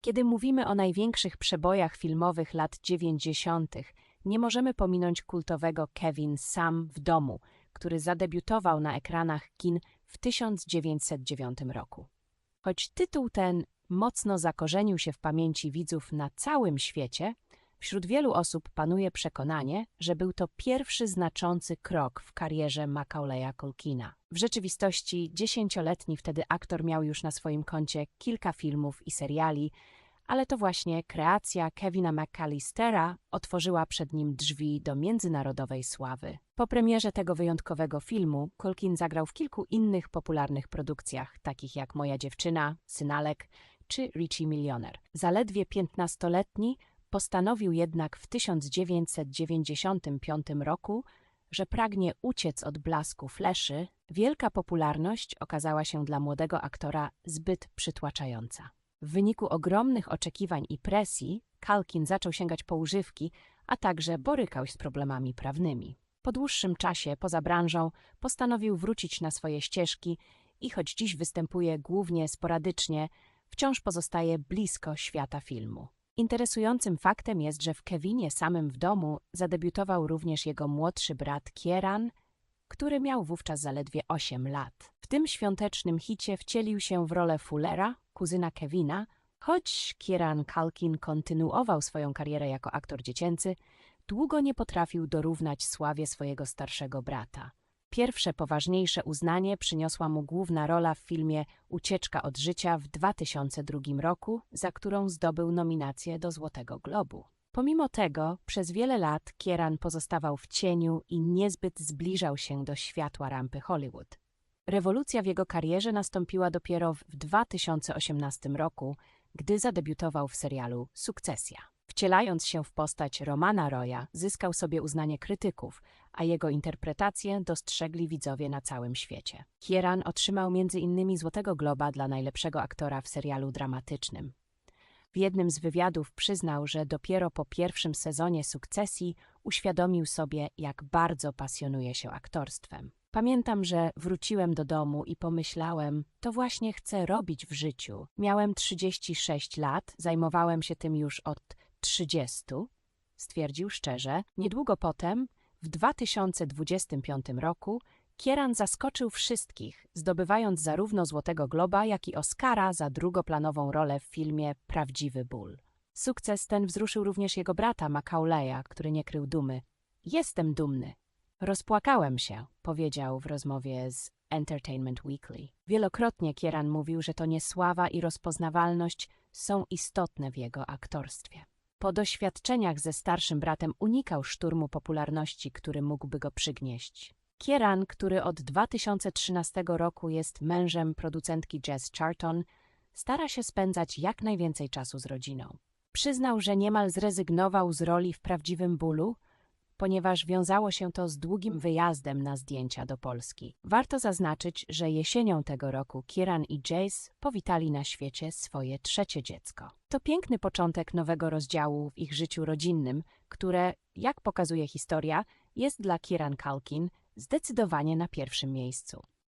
Kiedy mówimy o największych przebojach filmowych lat 90., nie możemy pominąć kultowego Kevin Sam w domu, który zadebiutował na ekranach kin w 1909 roku. Choć tytuł ten mocno zakorzenił się w pamięci widzów na całym świecie, wśród wielu osób panuje przekonanie, że był to pierwszy znaczący krok w karierze Macaulay'a Culkina. W rzeczywistości dziesięcioletni wtedy aktor miał już na swoim koncie kilka filmów i seriali, ale to właśnie kreacja Kevina McAllistera otworzyła przed nim drzwi do międzynarodowej sławy. Po premierze tego wyjątkowego filmu Culkin zagrał w kilku innych popularnych produkcjach, takich jak Moja dziewczyna, Synalek czy Richie Milioner. Zaledwie piętnastoletni postanowił jednak w 1995 roku, że pragnie uciec od blasku fleszy, wielka popularność okazała się dla młodego aktora zbyt przytłaczająca. W wyniku ogromnych oczekiwań i presji, Kalkin zaczął sięgać po używki, a także borykał się z problemami prawnymi. Po dłuższym czasie, poza branżą, postanowił wrócić na swoje ścieżki i choć dziś występuje głównie sporadycznie, wciąż pozostaje blisko świata filmu. Interesującym faktem jest, że w Kevinie samym w domu zadebiutował również jego młodszy brat Kieran, który miał wówczas zaledwie 8 lat. W tym świątecznym hicie wcielił się w rolę Fullera, kuzyna Kevina, choć Kieran Culkin kontynuował swoją karierę jako aktor dziecięcy, długo nie potrafił dorównać sławie swojego starszego brata. Pierwsze poważniejsze uznanie przyniosła mu główna rola w filmie Ucieczka od życia w 2002 roku, za którą zdobył nominację do Złotego Globu. Pomimo tego, przez wiele lat Kieran pozostawał w cieniu i niezbyt zbliżał się do światła rampy Hollywood. Rewolucja w jego karierze nastąpiła dopiero w 2018 roku, gdy zadebiutował w serialu Sukcesja. Wcielając się w postać Romana Roya, zyskał sobie uznanie krytyków, a jego interpretację dostrzegli widzowie na całym świecie. Kieran otrzymał m.in. Złotego Globa dla najlepszego aktora w serialu dramatycznym. W jednym z wywiadów przyznał, że dopiero po pierwszym sezonie sukcesji uświadomił sobie, jak bardzo pasjonuje się aktorstwem. Pamiętam, że wróciłem do domu i pomyślałem, to właśnie chcę robić w życiu. Miałem 36 lat, zajmowałem się tym już od 30, stwierdził szczerze. Niedługo potem, w 2025 roku, Kieran zaskoczył wszystkich, zdobywając zarówno Złotego Globa, jak i Oscara za drugoplanową rolę w filmie Prawdziwy ból. Sukces ten wzruszył również jego brata Macaulay'a, który nie krył dumy. Jestem dumny. Rozpłakałem się, powiedział w rozmowie z Entertainment Weekly. Wielokrotnie Kieran mówił, że to niesława i rozpoznawalność są istotne w jego aktorstwie. Po doświadczeniach ze starszym bratem unikał szturmu popularności, który mógłby go przygnieść. Kieran, który od 2013 roku jest mężem producentki Jazz Charlton, stara się spędzać jak najwięcej czasu z rodziną. Przyznał, że niemal zrezygnował z roli w prawdziwym bólu, ponieważ wiązało się to z długim wyjazdem na zdjęcia do Polski. Warto zaznaczyć, że jesienią tego roku Kieran i Jace powitali na świecie swoje trzecie dziecko. To piękny początek nowego rozdziału w ich życiu rodzinnym, które, jak pokazuje historia, jest dla Kieran Culkin zdecydowanie na pierwszym miejscu.